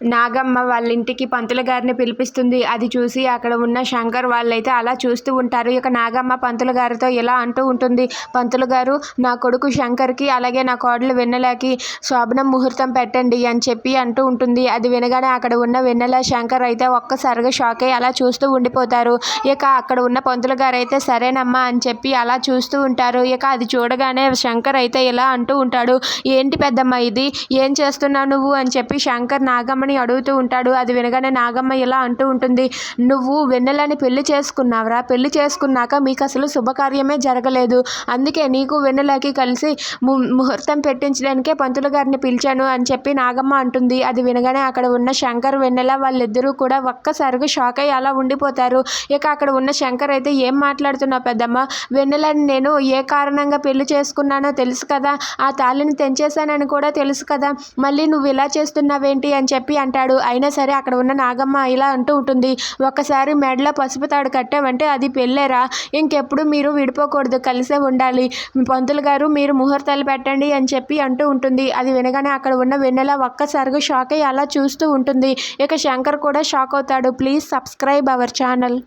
నాగమ్మ వాళ్ళ ఇంటికి పంతులు గారిని పిలిపిస్తుంది. అది చూసి అక్కడ ఉన్న శంకర్ వాళ్ళైతే అలా చూస్తూ ఉంటారు. ఇక నాగమ్మ పంతులు గారితో ఇలా అంటూ ఉంటుంది. పంతులు గారు నా కొడుకు శంకర్కి అలాగే నా కోడలు వెన్నెలకి శోభనం ముహూర్తం పెట్టండి అని చెప్పి అంటూ ఉంటుంది. అది వినగానే అక్కడ ఉన్న వెన్నెల శంకర్ అయితే ఒక్కసారిగా షాక్ అయ్యి అలా చూస్తూ ఉండిపోతారు. ఇక అక్కడ ఉన్న పంతులు గారు అయితే సరేనమ్మా అని చెప్పి అలా చూస్తూ ఉంటారు. ఇక అది చూడగానే శంకర్ అయితే ఇలా అంటూ ఉంటాడు. ఏంటి పెద్దమ్మ ఇది? ఏం చేస్తున్నావు నువ్వు? అని చెప్పి శంకర్ నాగమ్మ నాగమ్మని అడుగుతూ ఉంటాడు. అది వినగానే నాగమ్మ ఇలా అంటూ ఉంటుంది. నువ్వు వెన్నెలని పెళ్ళి చేసుకున్నావురా. పెళ్ళి చేసుకున్నాక మీకు అసలు శుభకార్యమే జరగలేదు. అందుకే నీకు వెన్నెలకి కలిసి ము ముహూర్తం పెట్టించడానికే పంతులు గారిని పిలిచాను అని చెప్పి నాగమ్మ అంటుంది. అది వినగానే అక్కడ ఉన్న శంకర్ వెన్నెల వాళ్ళిద్దరూ కూడా ఒక్కసారిగా షాక్ అయ్యి అలా ఉండిపోతారు. ఇక అక్కడ ఉన్న శంకర్ అయితే ఏం మాట్లాడుతున్నావు పెద్దమ్మ? వెన్నెలని నేను ఏ కారణంగా పెళ్ళి చేసుకున్నానో తెలుసు కదా. ఆ తాళిని తెంచేశానని కూడా తెలుసు కదా. మళ్ళీ నువ్వు ఇలా చేస్తున్నావేంటి? అని చెప్పి అంటాడు. అయినా సరే అక్కడ ఉన్న నాగమ్మ ఇలా అంటూ ఉంటుంది. ఒక్కసారి మెడలో పసుపు తాడు కట్టామంటే అది పెళ్ళేరా? ఇంకెప్పుడు మీరు విడిపోకూడదు. కలిసే ఉండాలి. పంతులు గారు మీరు ముహూర్తాలు పెట్టండి అని చెప్పి అంటూ ఉంటుంది. అది వినగానే అక్కడ ఉన్న వెన్నెల ఒక్కసారిగా షాక్ అయ్యి అలా చూస్తూ ఉంటుంది. ఇక శంకర్ కూడా షాక్ అవుతాడు. Please subscribe our channel.